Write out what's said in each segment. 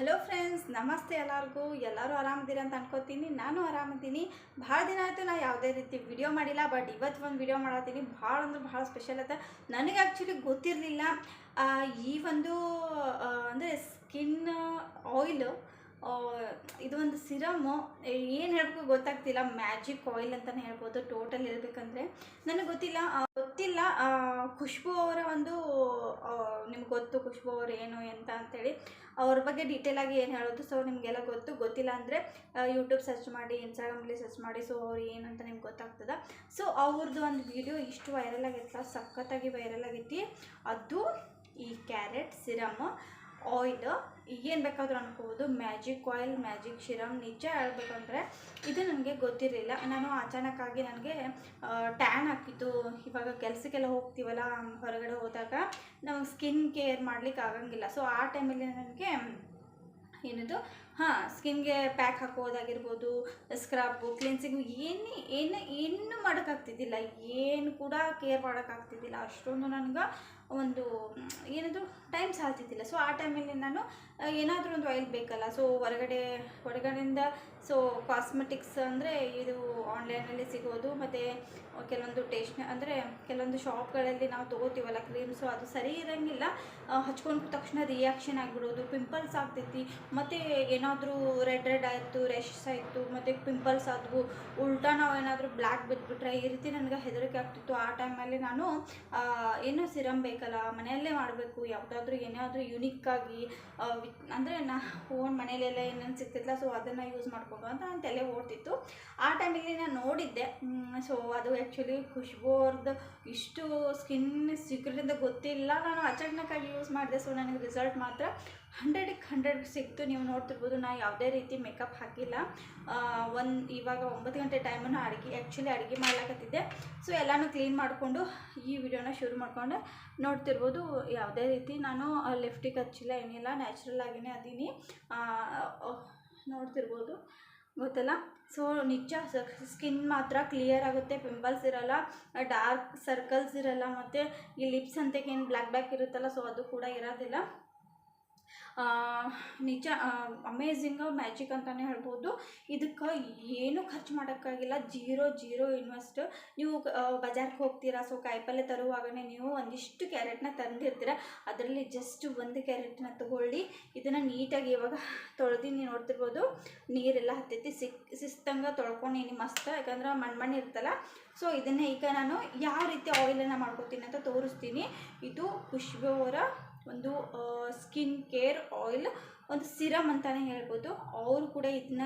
Hello friends ನಮಸ್ತೆ ಎಲ್ಲರಿಗೂ. ಎಲ್ಲರೂ ಆರಾಮದಿರ ಅಂತ ಅನ್ಕೋತೀನಿ. ನಾನು ಆರಾಮಿದ್ದೀನಿ. ಭಾಳ ದಿನ ಆಯಿತು ನಾನು ಯಾವುದೇ ರೀತಿ ವಿಡಿಯೋ ಮಾಡಿಲ್ಲ ಬಟ್ ಇವತ್ತು ಒಂದು ವಿಡಿಯೋ ಮಾಡತ್ತೀನಿ ಭಾಳ ಅಂದ್ರೆ ಭಾಳ ಸ್ಪೆಷಲ್ ಆಯ್ತು ನನಗೆ ಆ್ಯಕ್ಚುಲಿ ಗೊತ್ತಿರಲಿಲ್ಲ. ಈ ಒಂದು ಅಂದರೆ ಸ್ಕಿನ್ ಆಯಿಲ್ ಇದು ಒಂದು ಸಿರಮು. ಏನು ಹೇಳ್ಬೇಕು ಗೊತ್ತಾಗ್ತಿಲ್ಲ. ಮ್ಯಾಜಿಕ್ ಆಯಿಲ್ ಅಂತಲೇ ಹೇಳ್ಬೋದು. ಟೋಟಲ್ ಹೇಳ್ಬೇಕಂದ್ರೆ ನನಗೆ ಗೊತ್ತಿಲ್ಲ. ಗೊತ್ತಿಲ್ಲ. ಖುಷ್ಬು ಅವರ ಒಂದು ನಿಮ್ಗೆ ಗೊತ್ತು ಖುಷ್ಬು ಅವರು ಏನು ಎಂತ ಅಂತೇಳಿ. ಅವ್ರ ಬಗ್ಗೆ ಡೀಟೇಲ್ ಆಗಿ ಏನು ಹೇಳೋದು? ಸೊ ನಿಮಗೆಲ್ಲ ಗೊತ್ತು. ಗೊತ್ತಿಲ್ಲ ಅಂದರೆ ಯೂಟ್ಯೂಬ್ ಸರ್ಚ್ ಮಾಡಿ ಇನ್ಸ್ಟಾಗ್ರಾಮಲ್ಲಿ ಸರ್ಚ್ ಮಾಡಿ. ಸೊ ಅವ್ರು ಅಂತ ನಿಮ್ಗೆ ಗೊತ್ತಾಗ್ತದೆ. ಸೊ ಅವ್ರದ್ದು ಒಂದು ವಿಡಿಯೋ ಇಷ್ಟು ವೈರಲ್ ಆಗಿತ್ತು ಸಖತ್ತಾಗಿ ವೈರಲ್ ಆಗೈತಿ. ಅದು ಈ ಕ್ಯಾರೆಟ್ ಸಿರಮ್, ಆಯಿಲ್ ಏನು ಬೇಕಾದರೂ ಅನ್ಕೋಬೋದು. ಮ್ಯಾಜಿಕ್ ಆಯಿಲ್ ಮ್ಯಾಜಿಕ್ ಶಿರಮ್, ನಿಜ ಹೇಳ್ಬೇಕಂದ್ರೆ ಇದು ನನಗೆ ಗೊತ್ತಿರಲಿಲ್ಲ. ನಾನು ಅಚಾನಕ್ಕಾಗಿ ನನಗೆ ಟ್ಯಾನ್ ಹಾಕಿತ್ತು ಇವಾಗ ಕೆಲಸಕ್ಕೆಲ್ಲ ಹೋಗ್ತೀವಲ್ಲ, ಹೊರಗಡೆ ಹೋದಾಗ ನಮಗೆ ಸ್ಕಿನ್ ಕೇರ್ ಮಾಡ್ಲಿಕ್ಕೆ ಆಗಂಗಿಲ್ಲ. ಸೊ ಆ ಟೈಮಲ್ಲಿ ನನಗೆ ಏನದು? ಹಾಂ ಸ್ಕಿನ್ಗೆ ಪ್ಯಾಕ್ ಹಾಕೋದಾಗಿರ್ಬೋದು ಸ್ಕ್ರಬ್ಬು ಕ್ಲಿನ್ಸಿಂಗ್ ಏನು ಏನು ಏನು ಮಾಡೋಕ್ಕಾಗ್ತಿದ್ದಿಲ್ಲ. ಏನು ಕೂಡ ಕೇರ್ ಮಾಡೋಕ್ಕಾಗ್ತಿದ್ದಿಲ್ಲ. ಅಷ್ಟೊಂದು ನನಗೆ ಒಂದು ಏನದು ಟೈಮ್ ಸಾಲ್ತಿದ್ದಿಲ್ಲ ಸೊ ಆ ಟೈಮಲ್ಲಿ ನಾನು ಏನಾದರೂ ಒಂದು ಆಯಿಲ್ ಬೇಕಲ್ಲ. ಸೊ ಹೊರಗಡೆ, ಹೊರಗಡೆಯಿಂದ ಸೊ ಕಾಸ್ಮೆಟಿಕ್ಸ್ ಅಂದರೆ ಇದು ಆನ್ಲೈನಲ್ಲಿ ಸಿಗೋದು. ಮತ್ತು, ಕೆಲವೊಂದು ಟೇಸ್ಟ್ ಅಂದರೆ ಕೆಲವೊಂದು ಶಾಪ್ಗಳಲ್ಲಿ ನಾವು ತೊಗೋತೀವಲ್ಲ ಕ್ರೀಮ್ಸು ಅದು ಸರಿ ಇರೋಂಗಿಲ್ಲ. ಹಚ್ಕೊಂಡು ತಕ್ಷಣ ರಿಯಾಕ್ಷನ್ ಆಗಿಬಿಡೋದು. ಪಿಂಪಲ್ಸ್ ಆಗ್ತೈತಿ. ಮತ್ತು ಏನಾದರೂ ರೆಡ್ ರೆಡ್ ಆಯಿತು ರೆಶ್ಸ್ ಆಯಿತು, ಮತ್ತು ಪಿಂಪಲ್ಸ್ ಆದವು. ಉಲ್ಟಾ ನಾವು ಏನಾದರೂ ಬ್ಲ್ಯಾಕ್ ಬಿದ್ದುಬಿಟ್ರೆ ಈ ರೀತಿ ನನಗೆ ಹೆದರಿಕೆ ಆಗ್ತಿತ್ತು. ಆ ಟೈಮಲ್ಲಿ ನಾನು ಏನು ಸಿರಮ್ ಸಿರಮ್ ಬೇಕಲ್ಲ ಮನೆಯಲ್ಲೇ ಮಾಡಬೇಕು, ಯಾವುದಾದ್ರೂ ಏನಾದರೂ ಯುನಿಕ್ಕಾಗಿ ಅಂದರೆ ನಾ ಓನ್ ಮನೆಯಲ್ಲೆಲ್ಲ ಏನೇನು ಸಿಗ್ತಿತ್ತಲ್ಲ ಸೊ ಅದನ್ನು ಯೂಸ್ ಮಾಡಿಕೊಂಡು ಅಂತ ನನ್ನ ತಲೆ ಓಡ್ತಿತ್ತು. ಆ ಟೈಮಲ್ಲಿ ನಾನು ನೋಡಿದ್ದೆ ಸೊ ಅದು ಆ್ಯಕ್ಚುಲಿ ಖುಷ್ಬು ಅವ್ರದ್ದು ಇಷ್ಟು ಸ್ಕಿನ್ ಸೀಕ್ರೆಟಿಂದ ಗೊತ್ತಿಲ್ಲ, ನಾನು ಅಚಾನಕ್ಕಾಗಿ ಯೂಸ್ ಮಾಡಿದೆ ಸೊ ನನಗೆ ರಿಸಲ್ಟ್ ಮಾತ್ರ ಹಂಡ್ರೆಡಿಗೆ ಹಂಡ್ರೆಡ್ ಸಿಕ್ತು. ನೀವು ನೋಡ್ತಿರ್ಬೋದು, ನಾ ಯಾವುದೇ ರೀತಿ ಮೇಕಪ್ ಹಾಕಿಲ್ಲ. ಒಂದು ಇವಾಗ ಒಂಬತ್ತು ಗಂಟೆ ಟೈಮನ್ನು ಅಡುಗೆ ಆ್ಯಕ್ಚುಲಿ ಅಡುಗೆ ಮಾಡ್ಲಾಕತ್ತಿದ್ದೆ. ಸೊ ಎಲ್ಲನೂ ಕ್ಲೀನ್ ಮಾಡಿಕೊಂಡು ಈ ವಿಡಿಯೋನ ಶುರು ಮಾಡಿಕೊಂಡು. ನೋಡ್ತಿರ್ಬೋದು, ಯಾವುದೇ ರೀತಿ ನಾನು ಲಿಫ್ಟಿಗೆ ಹಚ್ಚಿಲ್ಲ, ಏನಿಲ್ಲ ನ್ಯಾಚುರಲ್ ಆಗಿನೇ ಅದೀನಿ. ನೋಡ್ತಿರ್ಬೋದು, ಗೊತ್ತಲ್ಲ? ಸೊ ನಿಜ ಸ್ಕಿನ್ ಮಾತ್ರ ಕ್ಲಿಯರ್ ಆಗುತ್ತೆ ಪಿಂಪಲ್ಸ್ ಇರಲ್ಲ ಡಾರ್ಕ್ ಸರ್ಕಲ್ಸ್ ಇರಲ್ಲ, ಮತ್ತು ಈ ಲಿಪ್ಸ್ ಅಂತಕ್ಕೇನು ಬ್ಲ್ಯಾಕ್ ಬ್ಲ್ಯಾಕ್ ಇರುತ್ತಲ್ಲ ಸೊ ಅದು ಕೂಡ ಇರೋದಿಲ್ಲ. ನಿಜ ಅಮೇಝಿಂಗ್ ಮ್ಯಾಜಿಕ್ ಅಂತಲೇ ಹೇಳ್ಬೋದು. ಇದಕ್ಕೆ ಏನು ಖರ್ಚು ಮಾಡೋಕ್ಕಾಗಿಲ್ಲ. ಜೀರೋ ಜೀರೋ ಇನ್ವೆಸ್ಟ್ ನೀವು ಬಜಾರ್ಗೆ ಹೋಗ್ತೀರಾ? ಸೊ ಕಾಯಿಪಲ್ಲೆ ತರುವಾಗನೇ ನೀವು ಒಂದಿಷ್ಟು ಕ್ಯಾರೆಟ್ನ ತಂದಿರ್ತೀರ. ಅದರಲ್ಲಿ ಜಸ್ಟ್ ಒಂದು ಕ್ಯಾರೆಟ್ನ ತಗೊಳ್ಳಿ. ಇದನ್ನು ನೀಟಾಗಿ ಇವಾಗ ತೊಳೆದು ನೋಡ್ತಿರ್ಬೋದು. ನೀರೆಲ್ಲ ಹತ್ತೈತಿ. ಸಿಕ್, ಸಿಸ್ತಂಗೆ ತೊಳ್ಕೊಂಡೀನಿ ಮಸ್ತ್. ಯಾಕಂದ್ರೆ ಮಣ್ಣು ಮಣ್ಣು ಇರ್ತಲ್ಲ. ಸೊ ಇದನ್ನೇ ಈಗ ನಾನು ಯಾವ ರೀತಿ ಆಯಿಲನ್ನು ಮಾಡ್ಕೊತೀನಿ ಅಂತ ತೋರಿಸ್ತೀನಿ. ಇದು ಖುಷ್ಬು ಅವರ ಒಂದು ಸ್ಕಿನ್ ಕೇರ್ ಆಯಿಲ್ ಒಂದು ಸಿರಮ್ ಅಂತಲೇ ಹೇಳ್ಬೋದು. ಅವರು ಕೂಡ ಇದನ್ನ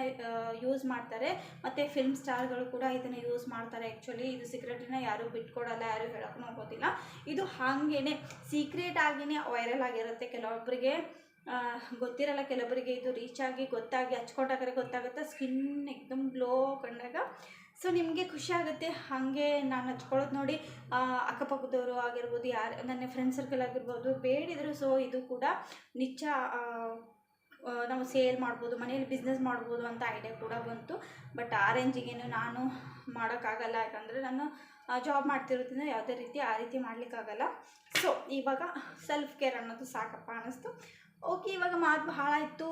ಯೂಸ್ ಮಾಡ್ತಾರೆ. ಮತ್ತು ಫಿಲ್ಮ್ ಸ್ಟಾರ್ಗಳು ಕೂಡ ಇದನ್ನು ಯೂಸ್ ಮಾಡ್ತಾರೆ ಆ್ಯಕ್ಚುಲಿ ಇದು ಸೀಕ್ರೆಟನ್ನ ಯಾರೂ ಬಿಟ್ಕೊಡಲ್ಲ, ಯಾರೂ ಹೇಳೋಕ್ಕೂ ಹೋಗೋದಿಲ್ಲ. ಇದು ಹಾಗೇ ಸೀಕ್ರೆಟ್ ಆಗಿಯೇ ವೈರಲ್ ಆಗಿರುತ್ತೆ. ಕೆಲವೊಬ್ಬರಿಗೆ ಗೊತ್ತಿರಲ್ಲ ಕೆಲವೊಬ್ಬರಿಗೆ ಇದು ರೀಚ್ ಆಗಿ, ಗೊತ್ತಾಗಿ ಹಚ್ಕೊಂಡಾಗ ಗೊತ್ತಾಗುತ್ತೆ ಸ್ಕಿನ್ ಎಕ್ದಮ್ ಗ್ಲೋ ಕಂಡಾಗ ಸೊ ನಿಮಗೆ ಖುಷಿ ಆಗುತ್ತೆ? ಹಾಗೆ ನಾನು ಹಚ್ಕೊಳ್ಳೋದು ನೋಡಿ ಅಕ್ಕಪಕ್ಕದವರು ಆಗಿರ್ಬೋದು, ಯಾರು, ನನ್ನ ಫ್ರೆಂಡ್ ಸರ್ಕಲ್ ಆಗಿರ್ಬೋದು, ಬೇಡಿದರು ಸೊ ಇದು ಕೂಡ ನಿಜ ನಾವು ಸೇಲ್ ಮಾಡ್ಬೋದು ಮನೇಲಿ ಬಿಸ್ನೆಸ್ ಮಾಡ್ಬೋದು ಅಂತ ಐಡಿಯಾ ಕೂಡ ಬಂತು. ಬಟ್ ಆ ರೇಂಜಿಗೇನು ನಾನು ಮಾಡೋಕ್ಕಾಗಲ್ಲ. ಯಾಕಂದರೆ ನಾನು ಜಾಬ್ ಮಾಡ್ತಿರೋದ್ರಿಂದ ಯಾವುದೇ ರೀತಿ ಆ ರೀತಿ ಮಾಡಲಿಕ್ಕಾಗಲ್ಲ. ಸೊ ಇವಾಗ ಸೆಲ್ಫ್ ಕೇರ್ ಅನ್ನೋದು ಸಾಕಪ್ಪ ಅನ್ನಿಸ್ತು. ಓಕೆ ಇವಾಗ ಮಾತು ಭಾಳ ಆಯಿತು.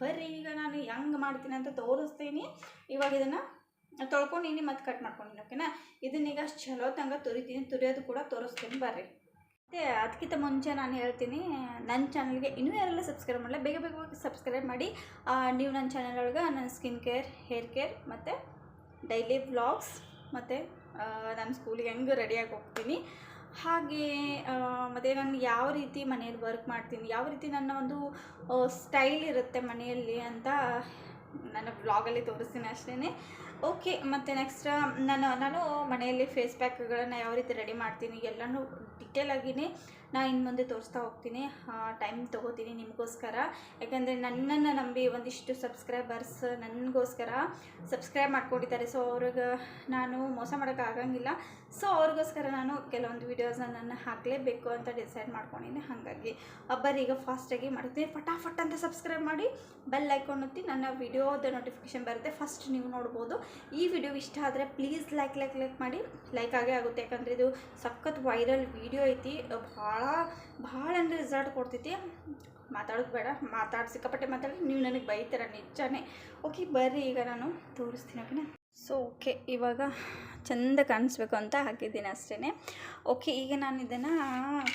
ಬರ್ರಿ, ಈಗ ನಾನು ಹೆಂಗೆ ಮಾಡ್ತೀನಿ ಅಂತ ತೋರಿಸ್ತೀನಿ. ಇವಾಗ ಇದನ್ನು ತೊಳ್ಕೊಂಡೀನಿ ಮತ್ತು ಕಟ್ ಮಾಡ್ಕೊಂಡಿನಿ ಓಕೆನಾ ಇದನ್ನ ಈಗ ಅಷ್ಟು ಚಲೋ ತಂಗ ತುರಿತೀನಿ, ತುರಿಯೋದು ಕೂಡ ತೋರಿಸ್ತೀನಿ ಬರ್ರಿ. ಮತ್ತು ಅದಕ್ಕಿಂತ ಮುಂಚೆ ನಾನು ಹೇಳ್ತೀನಿ ನನ್ನ ಚಾನಲ್ಗೆ ಇನ್ನೂ ಯಾರೆಲ್ಲ ಸಬ್ಸ್ಕ್ರೈಬ್ ಮಾಡಲ್ಲ ಬೇಗ ಬೇಗ ಸಬ್ಸ್ಕ್ರೈಬ್ ಮಾಡಿ. ನೀವು ನನ್ನ ಚಾನಲ್ ಒಳಗೆ ನನ್ನ ಸ್ಕಿನ್ ಕೇರ್ ಹೇರ್ ಕೇರ್ ಮತ್ತು ಡೈಲಿ ವ್ಲಾಗ್ಸ್ ಮತ್ತು ನಾನು ಸ್ಕೂಲಿಗೆ ಹೆಂಗೆ ರೆಡಿಯಾಗಿ ಹೋಗ್ತೀನಿ. ಹಾಗೆ ಮತ್ತು ನಾನು ಯಾವ ರೀತಿ ಮನೆಯಲ್ಲಿ ವರ್ಕ್ ಮಾಡ್ತೀನಿ, ಯಾವ ರೀತಿ ನನ್ನ ಒಂದು ಸ್ಟೈಲ್ ಇರುತ್ತೆ ಮನೆಯಲ್ಲಿ ಅಂತ ನನ್ನ ಬ್ಲಾಗಲ್ಲಿ ತೋರಿಸ್ತೀನಿ ಅಷ್ಟೇ ಓಕೆ ಮತ್ತು ನೆಕ್ಸ್ಟ್ ನಾನು ನಾನು ಮನೆಯಲ್ಲಿ ಫೇಸ್ ಪ್ಯಾಕ್ಗಳನ್ನು ಯಾವ ರೀತಿ ರೆಡಿ ಮಾಡ್ತೀನಿ ಎಲ್ಲನೂ ಡಿಟೇಲಾಗಿನೇ ನಾನು ಇನ್ನು ಮುಂದೆ ತೋರಿಸ್ತಾ ಹೋಗ್ತೀನಿ. ಟೈಮ್ ತೊಗೋತೀನಿ ನಿಮಗೋಸ್ಕರ. ಯಾಕಂದರೆ ನನ್ನನ್ನು ನಂಬಿ ಒಂದಿಷ್ಟು ಸಬ್ಸ್ಕ್ರೈಬರ್ಸ್ ನನಗೋಸ್ಕರ ಸಬ್ಸ್ಕ್ರೈಬ್ ಮಾಡ್ಕೊಂಡಿದ್ದಾರೆ. ಸೊ ಅವ್ರಿಗೆ ನಾನು ಮೋಸ ಮಾಡೋಕ್ಕಾಗಂಗಿಲ್ಲ ಸೊ ಅವ್ರಿಗೋಸ್ಕರ ನಾನು ಕೆಲವೊಂದು ವೀಡಿಯೋಸ್ನ ನಾನು ಹಾಕಲೇಬೇಕು ಅಂತ ಡಿಸೈಡ್ ಮಾಡ್ಕೊಂಡಿದ್ದೀನಿ ಹಾಗಾಗಿ ಬರೀ ಈಗ ಫಾಸ್ಟಾಗಿ ಮಾಡ್ತೀನಿ ಫಟಾಫಟ್ ಅಂತ ಸಬ್ಸ್ಕ್ರೈಬ್ ಮಾಡಿ ಬೆಲ್ ಐಕಾನ್ ಒತ್ತಿ ನನ್ನ ವಿಡಿಯೋದ ನೋಟಿಫಿಕೇಶನ್ ಬರುತ್ತೆ. ಫಸ್ಟ್ ನೀವು ನೋಡ್ಬೋದು. ಈ ವಿಡಿಯೋ ಇಷ್ಟ ಆದರೆ ಪ್ಲೀಸ್ ಲೈಕ್ ಲೈಕ್ ಲೈಕ್ ಮಾಡಿ. ಲೈಕ್ ಆಗೇ ಆಗುತ್ತೆ. ಯಾಕಂದರೆ ಇದು ಸಖತ್ ವೈರಲ್ ವಿಡಿಯೋ ಐತಿ. ಭಾಳ ಭಾಳ ಅಂದರೆ ರಿಸಲ್ಟ್ ಕೊಡ್ತೈತಿ. ಮಾತಾಡೋದು ಬೇಡ, ಮಾತಾಡಿ, ಸಿಕ್ಕಾಪಟ್ಟೆ ಮಾತಾಡಿ, ನೀವು ನನಗೆ ಬೈತೀರ ನಿಜಾನೇ. ಓಕೆ ಬರ್ರಿ, ಈಗ ನಾನು ತೋರಿಸ್ತೀನಿ ಓಕೆನಾ ಸೊ ಓಕೆ ಇವಾಗ ಚಂದ ಕಾಣಿಸ್ಬೇಕು ಅಂತ ಹಾಕಿದ್ದೀನಿ ಅಷ್ಟೇ ಓಕೆ ಈಗ ನಾನು ಇದನ್ನು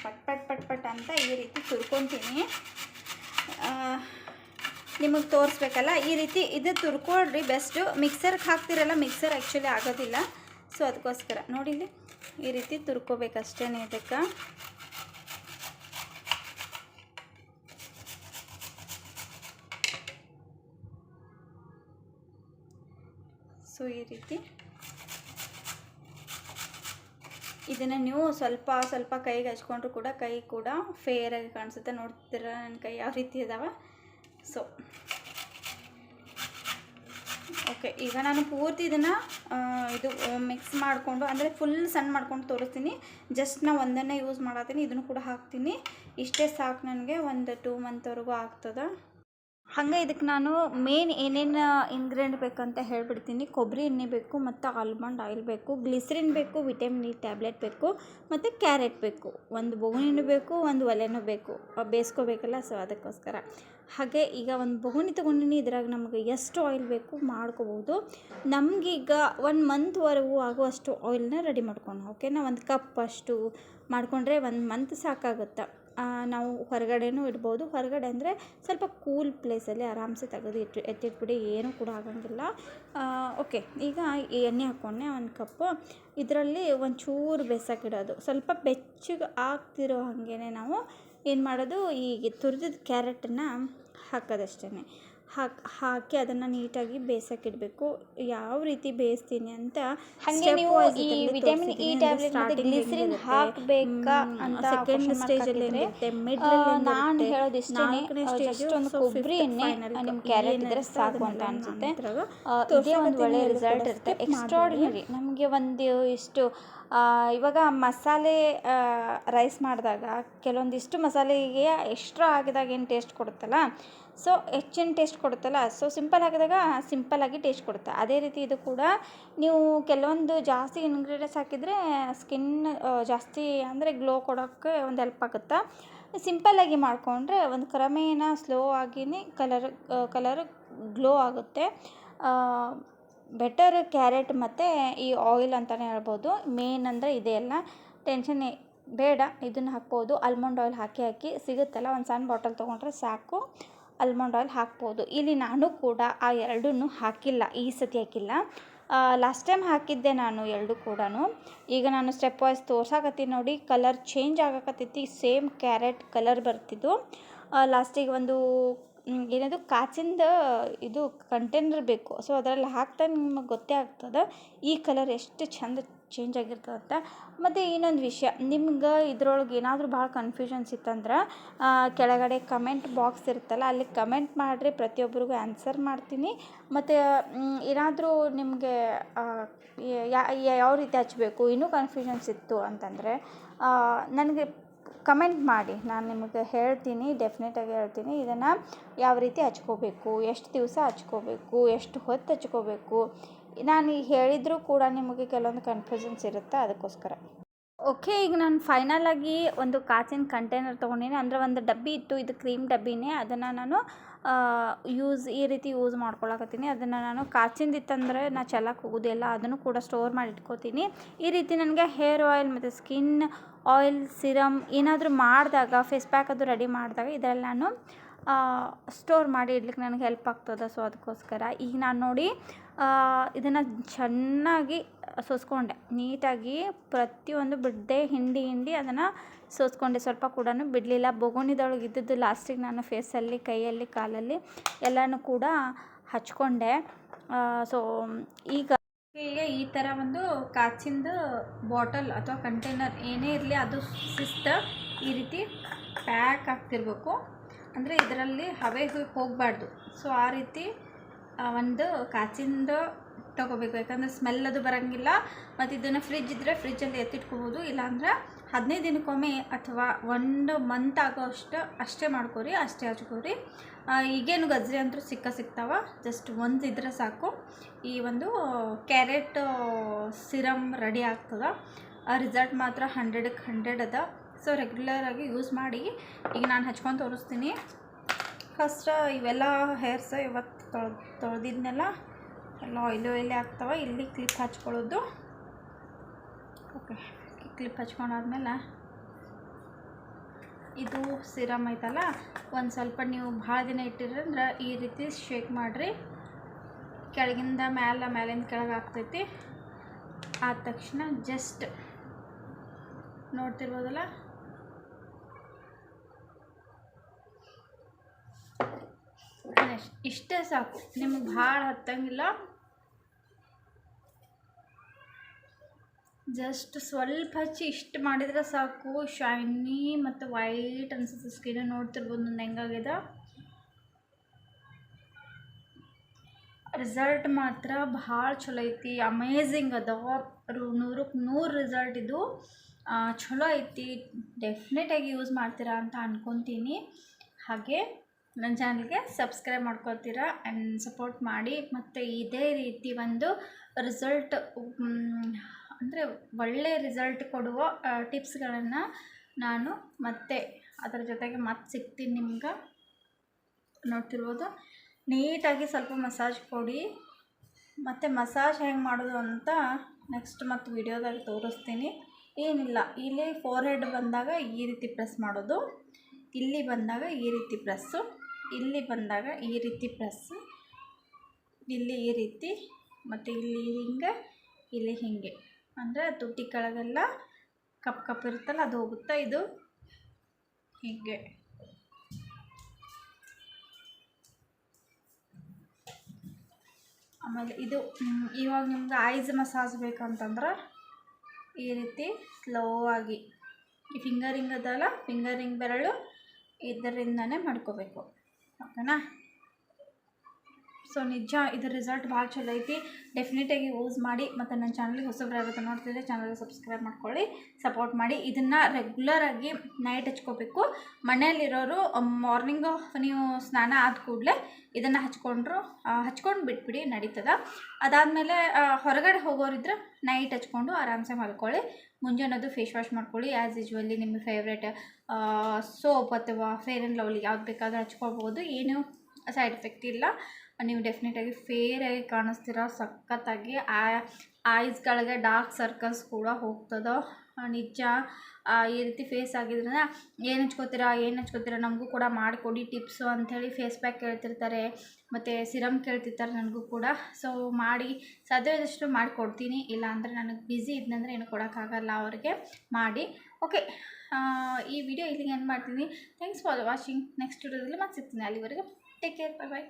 ಪಟ್ ಪಟ್ ಪಟ್ ಪಟ್ ಅಂತ ಈ ರೀತಿ ತುರ್ಕೊತೀನಿ. ನಿಮಗೆ ತೋರಿಸ್ಬೇಕಲ್ಲ, ಈ ರೀತಿ ಇದು ತುರ್ಕೊಳ್ರಿ ಬೆಸ್ಟು ಮಿಕ್ಸರ್ಗೆ ಹಾಕ್ತಿರಲ್ಲ ಮಿಕ್ಸರ್ ಆ್ಯಕ್ಚುಲಿ ಆಗೋದಿಲ್ಲ. ಸೊ ಅದಕ್ಕೋಸ್ಕರ. ನೋಡಿ ಈ ರೀತಿ ತುರ್ಕೋಬೇಕಷ್ಟೇ ಇದಕ್ಕೆ. ಸೊ, ಈ ರೀತಿ. ಇದನ್ನು ನೀವು ಸ್ವಲ್ಪ ಸ್ವಲ್ಪ ಕೈಗೆ ಹಚ್ಕೊಂಡ್ರು ಕೂಡ, ಕೈ ಕೂಡ ಫೇರಾಗಿ ಕಾಣಿಸುತ್ತೆ. ನೋಡ್ತೀರ, ನನ್ನ ಕೈ ಯಾವ ರೀತಿ ಇದಾವೆ? ಸೊ ಓಕೆ ಈಗ ನಾನು ಪೂರ್ತಿ ಇದನ್ನು ಇದು ಮಿಕ್ಸ್ ಮಾಡಿಕೊಂಡು, ಅಂದರೆ ಫುಲ್ ಸಣ್ಣ ಮಾಡ್ಕೊಂಡು ತೋರಿಸ್ತೀನಿ. ಜಸ್ಟ್ ನಾ ಒಂದನ್ನೇ ಯೂಸ್ ಮಾಡತ್ತೀನಿ ಇದನ್ನು ಕೂಡ ಹಾಕ್ತೀನಿ. ಇಷ್ಟೇ ಸಾಕು ನನಗೆ, ಒಂದು ಟೂ ಮಂತ್ವರೆಗೂ ಆಗ್ತದೆ? ಹಾಗೆ ಇದಕ್ಕೆ ನಾನು ಮೇನ್ ಏನೇನು ಇಂಗ್ರೀಡಿಯೆಂಟ್ ಬೇಕಂತ ಹೇಳಿಬಿಡ್ತೀನಿ. ಕೊಬ್ಬರಿ ಎಣ್ಣೆ ಬೇಕು, ಮತ್ತು ಆಲ್ಮಂಡ್ ಆಯಿಲ್ ಬೇಕು ಗ್ಲಿಸ್ರಿನ್ ಬೇಕು ವಿಟಮಿನ್ ಇ ಟ್ಯಾಬ್ಲೆಟ್ ಬೇಕು, ಮತ್ತು ಕ್ಯಾರೆಟ್ ಬೇಕು. ಒಂದು ಬೋಗುಣಿನೂ ಬೇಕು, ಒಂದು ಒಲೆನೂ ಬೇಕು. ಬೇಯಿಸ್ಕೋಬೇಕಲ್ಲ ಸೊ ಅದಕ್ಕೋಸ್ಕರ. ಹಾಗೆ ಈಗ ಒಂದು ಬೋಗುಣಿ ತೊಗೊಂಡಿನಿ, ಇದ್ರಾಗ ನಮಗೆ ಎಷ್ಟು ಆಯಿಲ್ ಬೇಕು ಮಾಡ್ಕೋಬೋದು. ನಮಗೀಗ ಒನ್ ಮಂತ್ವರೆಗೂ ಆಗುವಷ್ಟು ಆಯಿಲ್ನ ರೆಡಿ ಮಾಡ್ಕೊಂಡು ಓಕೆನಾ ಒಂದು ಕಪ್ ಅಷ್ಟು ಮಾಡಿಕೊಂಡ್ರೆ ಒಂದು ಮಂತ್ ಸಾಕಾಗುತ್ತೆ? ನಾವು ಹೊರಗಡೆನೂ ಇಡ್ಬೋದು. ಹೊರಗಡೆ ಅಂದರೆ ಸ್ವಲ್ಪ ಕೂಲ್ ಪ್ಲೇಸಲ್ಲಿ ಆರಾಮ್ಸೆ ತೆಗೆದು ಇಟ್ಟು ಎತ್ತಿಟ್ಬಿಡಿ, ಏನೂ ಕೂಡ ಆಗೋಂಗಿಲ್ಲ. ಓಕೆ ಈಗ ಎಣ್ಣೆ ಹಾಕ್ಕೊಂಡೆ ಒಂದು ಕಪ್ಪು ಇದರಲ್ಲಿ ಒಂಚೂರು ಇಡೋದು. ಸ್ವಲ್ಪ ಬೆಚ್ಚಗೆ ಆಗ್ತಿರೋ ಹಾಗೇ ನಾವು ಏನು ಮಾಡೋದು, ಈ ತುರಿದಿದ್ದ ಕ್ಯಾರೆಟನ್ನು ಹಾಕೋದಷ್ಟೇ ಹಾಕಿ ಹಾಕಿ ಅದನ್ನು ನೀಟಾಗಿ ಬೇಯಿಸೋಕ್ಕಿಡಬೇಕು ಯಾವ ರೀತಿ ಬೇಯಿಸ್ತೀನಿ ಅಂತ ಹಾಗೆ ನೀವು ಈ ವಿಟಮಿನ್ ಇ ಟ್ಯಾಬ್ಲೆಟ್ ಮತ್ತೆ ಗ್ಲಿಸರಿನ್ ಹಾಕಬೇಕಾ ಅಂತ ಸೆಕೆಂಡ್ ಸ್ಟೇಜಲ್ಲಿ ಇರುತ್ತೆ. ನಾನು ಹೇಳೋದು ಇಷ್ಟೇ ಜಸ್ಟ್ ಒಂದು ಕೊಬ್ಬರಿ ಎಣ್ಣೆ ನಿಮ್ಮ ಕ್ಯಾರೆಟ್ ಇದ್ರೆ ಸಾಕು ಅಂತ ಅನ್ಸುತ್ತೆ. ಇದೇ ಒಂದು ಒಳ್ಳೆ ರಿಸಲ್ಟ್ ಇರುತ್ತೆ. ಎಕ್ಸ್ಟ್ರಾಡಿನರಿ ನಮಗೆ ಒಂದು ಇಷ್ಟು ಇವಾಗ ಮಸಾಲೆ ರೈಸ್ ಮಾಡಿದಾಗ ಕೆಲವೊಂದಿಷ್ಟು ಮಸಾಲೆಗೆ ಎಕ್ಸ್ಟ್ರಾ ಹಾಕಿದಾಗ ಏನು ಟೇಸ್ಟ್ ಕೊಡುತ್ತಲ್ಲ? ಸೊ ಹೆಚ್ಚಿನ ಟೇಸ್ಟ್ ಕೊಡುತ್ತಲ್ಲ. ಸೊ ಸಿಂಪಲ್ ಹಾಕಿದಾಗ ಸಿಂಪಲ್ಲಾಗಿ ಟೇಸ್ಟ್ ಕೊಡುತ್ತೆ. ಅದೇ ರೀತಿ ಇದು ಕೂಡ ನೀವು ಕೆಲವೊಂದು ಜಾಸ್ತಿ ಇಂಗ್ರೀಡಿಯೆಂಟ್ಸ್ ಹಾಕಿದರೆ ಸ್ಕಿನ್ ಜಾಸ್ತಿ ಅಂದರೆ ಗ್ಲೋ ಕೊಡೋಕ್ಕೆ ಒಂದು ಹೆಲ್ಪ್ ಆಗುತ್ತೆ. ಸಿಂಪಲ್ಲಾಗಿ ಮಾಡಿಕೊಂಡ್ರೆ ಒಂದು ಕ್ರಮೇಣ ಸ್ಲೋ ಆಗಿನೇ ಕಲರ್ ಕಲರ್ ಗ್ಲೋ ಆಗುತ್ತೆ. ಬೆಟರ್ ಕ್ಯಾರೆಟ್ ಮತ್ತು ಈ ಆಯಿಲ್ ಅಂತಲೇ ಹೇಳ್ಬೋದು. ಮೇನ್ ಅಂದರೆ ಇದೇ ಎಲ್ಲ ಟೆನ್ಷನ್ ಬೇಡ. ಇದನ್ನು ಹಾಕ್ಬೋದು. ಆಲ್ಮಂಡ್ ಆಯಿಲ್ ಹಾಕಿ ಹಾಕಿ ಸಿಗುತ್ತಲ್ಲ. ಒಂದು ಸಣ್ಣ ಬಾಟಲ್ ತೊಗೊಂಡ್ರೆ ಸಾಕು. ಆಲ್ಮಂಡ್ ಆಯಿಲ್ ಹಾಕ್ಬೋದು. ಇಲ್ಲಿ ನಾನು ಕೂಡ ಆ ಎರಡನ್ನು ಹಾಕಿಲ್ಲ, ಈ ಸತಿ ಹಾಕಿಲ್ಲ. ಲಾಸ್ಟ್ ಟೈಮ್ ಹಾಕಿದ್ದೆ ನಾನು ಎರಡು ಕೂಡ ಈಗ ನಾನು ಸ್ಟೆಪ್ ವೈಸ್ ತೋರ್ಸಾಕತ್ತೀನಿ ನೋಡಿ ಕಲರ್ ಚೇಂಜ್ ಆಗಕತ್ತೈತಿ ಸೇಮ್ ಕ್ಯಾರೆಟ್ ಕಲರ್ ಬರ್ತಿದ್ದು. ಲಾಸ್ಟಿಗೆ ಒಂದು ಏನದು, ಕಾಚಿಂದ ಇದು ಕಂಟೈನರ್ ಬೇಕು. ಸೊ ಅದರಲ್ಲಿ ಹಾಕ್ತಾ ನಿಮಗೆ ಗೊತ್ತೇ ಆಗ್ತದೆ, ಈ ಕಲರ್ ಎಷ್ಟು ಚಂದ ಚೇಂಜ್ ಆಗಿರ್ತದಂತೆ. ಮತ್ತು ಇನ್ನೊಂದು ವಿಷಯ, ನಿಮ್ಗೆ ಇದ್ರೊಳಗೆ ಏನಾದರೂ ಭಾಳ ಕನ್ಫ್ಯೂಷನ್ಸ್ ಇತ್ತಂದ್ರೆ ಕೆಳಗಡೆ ಕಮೆಂಟ್ ಬಾಕ್ಸ್ ಇರುತ್ತಲ್ಲ, ಅಲ್ಲಿ ಕಮೆಂಟ್ ಮಾಡಿರಿ ಪ್ರತಿಯೊಬ್ಬರಿಗೂ ಆನ್ಸರ್ ಮಾಡ್ತೀನಿ. ಮತ್ತು ಏನಾದರೂ ನಿಮಗೆ ಯಾವ ರೀತಿ ಹಚ್ಚಬೇಕು ಇನ್ನೂ ಕನ್ಫ್ಯೂಷನ್ಸ್ ಇತ್ತು ಅಂತಂದರೆ ನನಗೆ ಕಮೆಂಟ್ ಮಾಡಿ. ನಾನು ನಿಮಗೆ ಹೇಳ್ತೀನಿ ಡೆಫಿನೆಟಾಗಿ ಹೇಳ್ತೀನಿ. ಇದನ್ನು ಯಾವ ರೀತಿ ಹಚ್ಕೋಬೇಕು, ಎಷ್ಟು ದಿವಸ ಹಚ್ಕೋಬೇಕು, ಎಷ್ಟು ಹೊತ್ತು ಹಚ್ಕೋಬೇಕು, ನಾನು ಹೇಳಿದರೂ ಕೂಡ ನಿಮಗೆ ಕೆಲವೊಂದು ಕನ್ಫ್ಯೂಷನ್ಸ್ ಇರುತ್ತೆ? ಅದಕ್ಕೋಸ್ಕರ. ಓಕೆ ಈಗ ನಾನು ಫೈನಲ್ ಆಗಿ ಒಂದು ಕಾಚಿನ ಕಂಟೈನರ್ ತೊಗೊಂಡಿನಿ. ಅಂದರೆ ಒಂದು ಡಬ್ಬಿ ಇತ್ತು, ಇದು ಕ್ರೀಮ್ ಡಬ್ಬಿನೇ. ಅದನ್ನು ನಾನು ಯೂಸ್ ಈ ರೀತಿ ಯೂಸ್ ಮಾಡ್ಕೊಳಕತ್ತೀನಿ. ಅದನ್ನು ನಾನು ಕಾಚಿಂದಿತ್ತಂದರೆ ನಾ ಚೆಲ್ಲಕ್ಕೆ ಹೋಗೋದಿಲ್ಲ. ಅದನ್ನು ಕೂಡ ಸ್ಟೋರ್ ಮಾಡಿ ಇಟ್ಕೋತೀನಿ. ಈ ರೀತಿ ನನಗೆ ಹೇರ್ ಆಯಿಲ್ ಮತ್ತು ಸ್ಕಿನ್ ಆಯಿಲ್ ಸಿರಮ್ ಏನಾದರೂ ಮಾಡಿದಾಗ ಫೇಸ್ ಪ್ಯಾಕ್ ಅದು ರೆಡಿ ಮಾಡಿದಾಗ ಇದರಲ್ಲಿ ನಾನು ಸ್ಟೋರ್ ಮಾಡಿ ಇಡ್ಲಿಕ್ಕೆ ನನಗೆ ಹೆಲ್ಪ್ ಆಗ್ತದೆ. ಸೊ ಅದಕ್ಕೋಸ್ಕರ ಈಗ ನಾನು ನೋಡಿ ಇದನ್ನು ಚೆನ್ನಾಗಿ ಸೋಸ್ಕೊಂಡೆ. ನೀಟಾಗಿ ಪ್ರತಿಯೊಂದು ಬಿಡದೆ ಹಿಂಡಿ ಹಿಂಡಿ ಅದನ್ನು ಸೋಸ್ಕೊಂಡೆ ಸ್ವಲ್ಪ ಕೂಡ ಬಿಡಲಿಲ್ಲ. ಬೊಗೋಣಿದೊಳಗೆ ಇದ್ದದ್ದು ಲಾಸ್ಟಿಗೆ ನಾನು ಫೇಸಲ್ಲಿ ಕೈಯಲ್ಲಿ, ಕಾಲಲ್ಲಿ ಎಲ್ಲನೂ ಕೂಡ ಹಚ್ಕೊಂಡೆ. ಸೊ ಈಗ ಈಗ ಈ ಥರ ಒಂದು ಕಾಚಿಂದು ಬಾಟಲ್ ಅಥವಾ ಕಂಟೈನರ್ ಏನೇ ಇರಲಿ ಅದು ಶಿಸ್ತ ಈ ರೀತಿ ಪ್ಯಾಕ್ ಆಗ್ತಿರ್ಬೇಕು. ಅಂದರೆ ಇದರಲ್ಲಿ ಹವೆ ಹೋಗಬಾರ್ದು. ಸೊ ಆ ರೀತಿ ಒಂದು ಕಾಚಿಂದು ತಗೋಬೇಕು. ಯಾಕಂದರೆ ಸ್ಮೆಲ್ ಅದು ಬರೋಂಗಿಲ್ಲ. ಮತ್ತು ಇದನ್ನು ಫ್ರಿಜ್ ಇದ್ದರೆ ಫ್ರಿಜ್ಜಲ್ಲಿ ಎತ್ತಿಟ್ಕೋಬೋದು. ಇಲ್ಲಾಂದ್ರೆ ಹದಿನೈದು ದಿನಕ್ಕೊಮ್ಮೆ ಅಥವಾ ಒಂದು ಮಂತ್ ಆಗೋ ಅಷ್ಟು ಅಷ್ಟೇ ಮಾಡ್ಕೊರಿ, ಅಷ್ಟೇ ಹಚ್ಕೋರಿ. ಈಗೇನು ಗಜ್ರಿ ಅಂತೂ ಸಿಕ್ಕ ಸಿಗ್ತಾವ ಜಸ್ಟ್ ಒಂದು ಇದ್ರೆ ಸಾಕು. ಈ ಒಂದು ಕ್ಯಾರೆಟ್ ಸಿರಮ್ ರೆಡಿ ಆಗ್ತದೆ. ಆ ರಿಸಲ್ಟ್ ಮಾತ್ರ ಹಂಡ್ರೆಡಕ್ಕೆ ಹಂಡ್ರೆಡ್ ಅದ. ಸೊ ರೆಗ್ಯುಲರಾಗಿ ಯೂಸ್ ಮಾಡಿ, ಈಗ ನಾನು ಹಚ್ಕೊಂಡು ತೋರಿಸ್ತೀನಿ. ಫಸ್ಟ್ ಇವೆಲ್ಲ ಹೇರ್ಸ್ ಇವತ್ತು ತೊಳೆದು ತೊಳೆದಿದ್ನೆಲ್ಲ, ಎಲ್ಲ ಆಯಿಲ್ ಆಯ್ಲಿ ಆಗ್ತಾವ. ಇಲ್ಲಿ ಕ್ಲಿಪ್ ಹಚ್ಕೊಳ್ಳೋದು. ಓಕೆ ಕ್ಲಿಪ್ ಹಚ್ಕೊಂಡಾದ್ಮೇಲೆ ಇದು ಸಿರಮ್ ಐತಲ್ಲ, ಒಂದು ಸ್ವಲ್ಪ ನೀವು ಭಾಳ ದಿನ ಇಟ್ಟಿರಂದ್ರೆ ಈ ರೀತಿ ಶೇಕ್ ಮಾಡಿರಿ. ಕೆಳಗಿಂದ ಮ್ಯಾಲ, ಮ್ಯಾಲಿಂದ ಕೆಳಗೆ ಆಗ್ತೈತಿ. ಆದ ತಕ್ಷಣ ಜಸ್ಟ್ ನೋಡ್ತಿರ್ಬೋದಲ್ಲ? ಇಷ್ಟೇ ಸಾಕು. ನಿಮಗೆ ಭಾಳ ಹತ್ತಂಗಿಲ್ಲ. ಜಸ್ಟ್ ಸ್ವಲ್ಪ ಹಚ್ಚಿ ಇಷ್ಟು ಮಾಡಿದರೆ ಸಾಕು. ಶೈನಿ ಮತ್ತು ವೈಟ್ ಅನ್ಸುತ್ತೆ ಸ್ಕಿನ್ ನೋಡ್ತಿರ್ಬೋದು ನನ್ನ ಹೆಂಗಾಗ್ಯದ ರಿಸಲ್ಟ್ ಮಾತ್ರ ಭಾಳ ಚಲೋ ಐತಿ. ಅಮೇಝಿಂಗ್ ಅದ. ನೂರಕ್ಕೆ ನೂರು ರಿಸಲ್ಟ್ ಇದು. ಚಲೋ ಐತಿ. ಡೆಫಿನೆಟಾಗಿ ಯೂಸ್ ಮಾಡ್ತೀರಾ ಅಂತ ಅನ್ಕೊತೀನಿ. ಹಾಗೆ ನನ್ನ ಚಾನಲ್ಗೆ ಸಬ್ಸ್ಕ್ರೈಬ್ ಮಾಡ್ಕೊತೀರಾ ಆ್ಯಂಡ್ ಸಪೋರ್ಟ್ ಮಾಡಿ. ಮತ್ತು ಇದೇ ರೀತಿ ಒಂದು ರಿಸಲ್ಟ್ ಅಂದರೆ ಒಳ್ಳೆಯ ರಿಸಲ್ಟ್ ಕೊಡುವ ಟಿಪ್ಸ್ಗಳನ್ನು ನಾನು ಮತ್ತೆ ಅದರ ಜೊತೆಗೆ ಮತ್ತೆ ಸಿಗ್ತೀನಿ ನಿಮ್ಗೆ. ನೋಡ್ತಿರ್ಬೋದು. ನೀಟಾಗಿ ಸ್ವಲ್ಪ ಮಸಾಜ್ ಕೊಡಿ. ಮತ್ತು ಮಸಾಜ್ ಹೆಂಗೆ ಮಾಡೋದು ಅಂತ ನೆಕ್ಸ್ಟ್ ಮತ್ತು ವಿಡಿಯೋದಾಗ ತೋರಿಸ್ತೀನಿ. ಏನಿಲ್ಲ, ಇಲ್ಲಿ ಫೋರ್ ಹೆಡ್ ಬಂದಾಗ ಈ ರೀತಿ ಪ್ರೆಸ್ ಮಾಡೋದು. ಇಲ್ಲಿ ಬಂದಾಗ ಈ ರೀತಿ ಪ್ರೆಸ್ಸು ಇಲ್ಲಿ ಬಂದಾಗ ಈ ರೀತಿ ಪ್ರೆಸ್ಸು ಇಲ್ಲಿ ಈ ರೀತಿ, ಮತ್ತು ಇಲ್ಲಿ ಹಿಂಗೆ, ಇಲ್ಲಿ ಹೀಗೆ. ಅಂದರೆ ತುಟಿ ಕೆಳಗೆಲ್ಲ ಕಪ್ ಕಪ್ ಇರುತ್ತಲ್ಲ ಅದು ಹೋಗುತ್ತಾ ಇದು? ಹೀಗೆ. ಆಮೇಲೆ ಇದು ಇವಾಗ ನಿಮ್ಗೆ ಐಸ್ ಮಸಾಜ್ ಬೇಕಂತಂದ್ರೆ ಈ ರೀತಿ ಸ್ಲೋ ಆಗಿ ಈ ಫಿಂಗರಿಂಗ್ ಅದಲ್ಲ ಫಿಂಗರಿಂಗ್ ಬೆರಳು ಇದರಿಂದನೇ ಮಾಡ್ಕೋಬೇಕು. ಓಕೆನಾ ಸೊ ನಿಜ ಇದ್ರ ರಿಸಲ್ಟ್ ಭಾಳ ಚಲೋ ಐತಿ. ಡೆಫಿನೆಟಾಗಿ ಯೂಸ್ ಮಾಡಿ, ಮತ್ತು ನನ್ನ ಚಾನಲ್ಗೆ ಹೊಸಬ್ರು ಯಾರಾದ್ರು ನೋಡ್ತಿದ್ರೆ ಚಾನಲ್ಗೆ ಸಬ್ಸ್ಕ್ರೈಬ್ ಮಾಡ್ಕೊಳ್ಳಿ ಸಪೋರ್ಟ್ ಮಾಡಿ. ಇದನ್ನು ರೆಗ್ಯುಲರಾಗಿ ನೈಟ್ ಹಚ್ಕೋಬೇಕು. ಮನೆಯಲ್ಲಿರೋರು ಮಾರ್ನಿಂಗು ನೀವು ಸ್ನಾನ ಆದ ಕೂಡಲೇ ಇದನ್ನು ಹಚ್ಕೊಂಡ್ರು ಹಚ್ಕೊಂಡು ಬಿಟ್ಬಿಡಿ, ನಡೀತದ. ಅದಾದಮೇಲೆ ಹೊರಗಡೆ ಹೋಗೋರಿದ್ರೆ ನೈಟ್ ಹಚ್ಕೊಂಡು ಆರಾಮ್ಸೆ ಮಲ್ಕೊಳ್ಳಿ. ಮುಂಜಾನೆದು ಫೇಸ್ ವಾಶ್ ಮಾಡ್ಕೊಳ್ಳಿ. ಆ್ಯಸ್ ಯೂಶ್ವಲಿ ನಿಮ್ಮ ಫೇವ್ರೇಟ್ ಸೋಪ್ ಅಥವಾ ಫೇರ್ ಆ್ಯಂಡ್ ಲವ್ಲಿ ಯಾವ್ದು ಬೇಕಾದರೂ ಹಚ್ಕೊಳ್ಬೋದು. ಏನು ಸೈಡ್ ಎಫೆಕ್ಟ್ ಇಲ್ಲ. ನೀವು ಡೆಫಿನೆಟಾಗಿ ಫೇರಾಗಿ ಕಾಣಿಸ್ತೀರ, ಸಖತ್ತಾಗಿ. ಐಸ್ಗಳಿಗೆ ಡಾರ್ಕ್ ಸರ್ಕಲ್ಸ್ ಕೂಡ ಹೋಗ್ತದೋ? ನಿಜ? ಈ ರೀತಿ ಫೇಸ್ ಆಗಿದ್ರಿಂದ ಏನು ಹಚ್ಕೋತೀರಾ ಏನು ಹಚ್ಕೋತೀರಾ? ನಮಗೂ ಕೂಡ ಮಾಡಿಕೊಡಿ ಟಿಪ್ಸು ಅಂಥೇಳಿ ಫೇಸ್ ಪ್ಯಾಕ್ ಕೇಳ್ತಿರ್ತಾರೆ. ಮತ್ತು ಸಿರಮ್ ಕೇಳ್ತಿರ್ತಾರೆ ನನಗೂ ಕೂಡ. ಸೊ ಮಾಡಿ ಸಾಧ್ಯವಾದಷ್ಟು ಮಾಡಿಕೊಡ್ತೀನಿ. ಇಲ್ಲ ಅಂದರೆ ನನಗೆ ಬ್ಯುಸಿ ಇದ್ನಂದ್ರೆ ಏನು ಕೊಡೋಕ್ಕಾಗಲ್ಲ ಅವ್ರಿಗೆ. ಮಾಡಿ. ಓಕೆ ಈ ವಿಡಿಯೋ ಇಲ್ಲಿಗೆ ಏನು ಮಾಡ್ತೀನಿ. ಥ್ಯಾಂಕ್ಸ್ ಫಾರ್ ವಾಚಿಂಗ್ ನೆಕ್ಸ್ಟ್ ವಿಡಿಯೋದಲ್ಲಿ ಮತ್ತೆ ಸಿಗ್ತೀನಿ. ಅಲ್ಲಿವರೆಗೂ. Take care bye bye